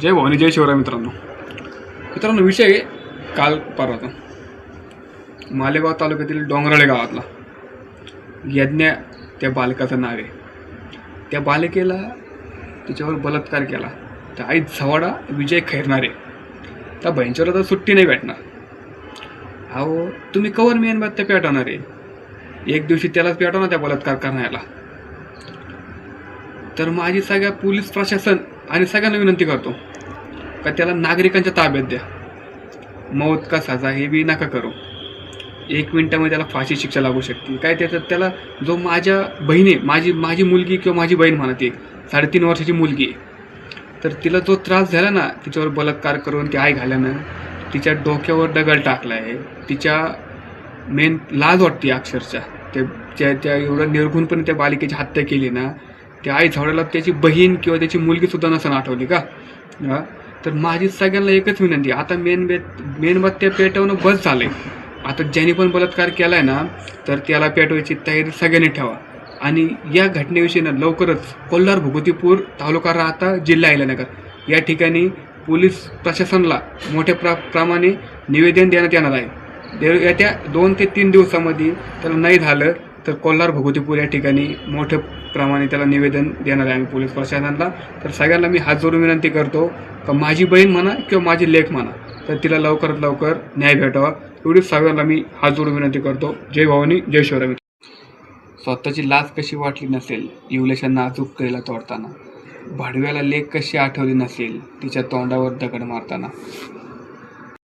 जय भवानी जय शिवराय मित्रांनो. मित्रांनो विषय काल परवाचा मालेगाव तालुक्यातील डोंगराळे गावातला. यज्ञ त्या बालकाचं नाव आहे. त्या बालिकेला तिच्यावर बलात्कार केला. त्या आई झवाडा विजय खैरणारे त्या बहिणीच्यावर आता सुट्टी नाही भेटणार. अहो तुम्ही कवर मेनबाद त्या पेटवणार आहे? एक दिवशी त्यालाच पेटवणार त्या बलात्कार करण्याला तर माझी सगळ्या पोलीस प्रशासन आणि सगळ्यांना विनंती करतो का त्याला नागरिकांच्या ताब्यात द्या. मौत का सजा हे बी नका करू. एक मिनटामध्ये त्याला फाशी शिक्षा लागू शकते. काय त्याचं त्याला जो माझ्या बहिणी माझी माझी मुलगी किंवा माझी बहीण म्हणा ती साडेतीन वर्षाची मुलगी आहे तर तिला जो त्रास झाला ना तिच्यावर बलात्कार करून ती आई घाल्यानं तिच्या डोक्यावर दगड टाकला आहे तिच्या मेन लाज वाटते अक्षरशः. ते त्या त्या एवढं निर्घुणपणे त्या बालिकेची हत्या केली ना त्या आई झाडाला त्याची बहीण किंवा त्याची मुलगीसुद्धा नसन आठवली का? तर माझी सगळ्यांना एकच विनंती आता मेन बे मेणबत्त्या पेटवणं बस झालं आहे आता ज्यांनी पण बलात्कार केला आहे ना तर त्याला पेटवायची तयारी सगळ्यांनी ठेवा. आणि या घटनेविषयी ना लवकरच कोल्हार भुगतीपूर तालुका राहता जिल्हा अहिल्यानगर या ठिकाणी पोलीस प्रशासनाला मोठ्या प्रा प्रमाणे निवेदन देण्यात येणार आहे. येत्या दोन ते तीन दिवसामध्ये त्याला नाही झालं तर कोल्हार भगवतीपूर या ठिकाणी मोठ्या प्रमाणे त्याला निवेदन देणार आहे आम्ही पोलीस प्रशासनाला. तर सगळ्यांना मी हात जोडून विनंती करतो का माझी बहीण म्हणा किंवा माझी लेख म्हणा तर तिला लवकरात लवकर न्याय भेटावा. एवढीच सगळ्यांना मी हात जोडून विनंती करतो. जय भवानी जय शिवरामी स्वतःची लाज कशी वाटली नसेल इवलेशा नाजूक केला तोडताना. भाडव्याला लेख कशी आठवली नसेल तिच्या तोंडावर दगड मारताना.